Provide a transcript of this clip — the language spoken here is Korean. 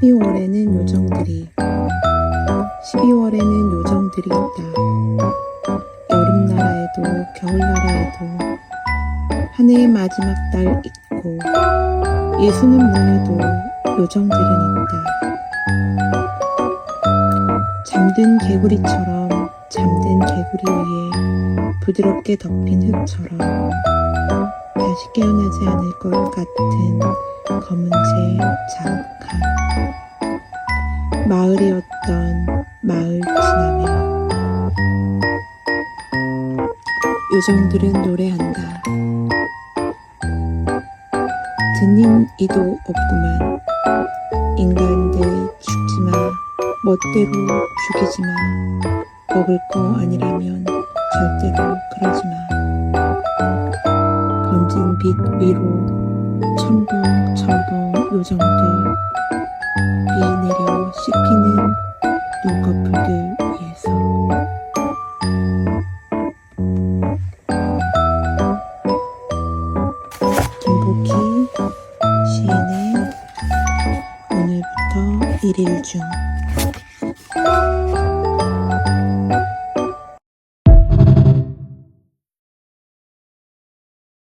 12월에는 요정들이 12월에는 요정들이 있다. 여름나라에도 겨울나라에도 한 해의 마지막 달 있고 예수는 문에도 요정들은 있다. 잠든 개구리처럼 잠든 개구리 위에 부드럽게 덮인 흙처럼 다시 깨어나지 않을 것 같은 검은색 자욱함 마을이었던 마을 지나며 요정들은 노래한다. 듣는 이도 없구만. 인간들 죽지마. 멋대로 죽이지마. 먹을 거 아니라면 절대로 그러지마. 번진 빛 위로 첨벙첨벙 요정들. 비 내려 씹히는 눈꺼풀들 위에서. 김복희 시인의 오늘부터 일일 중